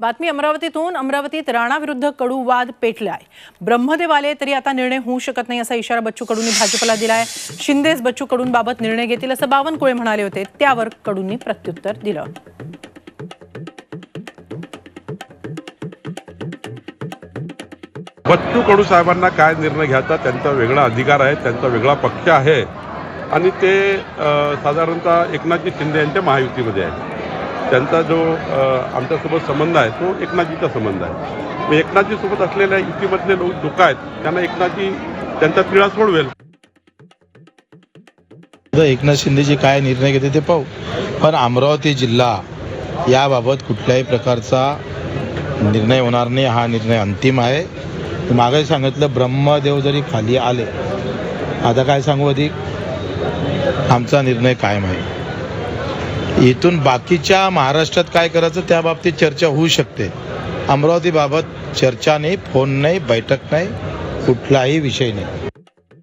बातमी अमरावतीतून. अमरावतीत राणा विरुद्ध कडू वाद पेटलाय. ब्रह्मदेव आले तरी आता निर्णय होऊ शकत नाही असा इशारा बच्चू कडूंनी भाजपला दिलाय. शिंदेच बच्चू कडूंबाबत निर्णय घेतील असं बावनकुळे म्हणाले होते. त्यावर कडूंनी प्रत्युत्तर दिलं. बच्चू कडू साहेबांना काय निर्णय घ्यायचा त्यांचा वेगळा अधिकार आहे त्यांचा वेगळा पक्ष आहे. आणि ते साधारणतः एकनाथजी शिंदे यांच्या महायुतीमध्ये आहे त्यांचा जो आमच्यासोबत संबंध आहे तो एकनाथजीचा संबंध आहे. मग एकनाथजीसोबत असलेल्या युतीमधले लोक लोक आहेत त्यांना एकनाथजी त्यांचा तिळा सोडवेल. एकनाथ शिंदेजी काय निर्णय घेते ते पाहू. पण अमरावती जिल्हा याबाबत कुठल्याही प्रकारचा निर्णय होणार नाही हा निर्णय अंतिम आहे. मागे सांगितलं ब्रह्मदेव जरी खाली आले आता काय सांगू अधिक? आमचा निर्णय कायम आहे. इथून बाकीच्या महाराष्ट्रात काय करायचं त्या बाबतीत चर्चा होऊ शकते. अमरावतीबाबत चर्चा नाही फोन नाही बैठक नाही कुठलाही विषय नाही.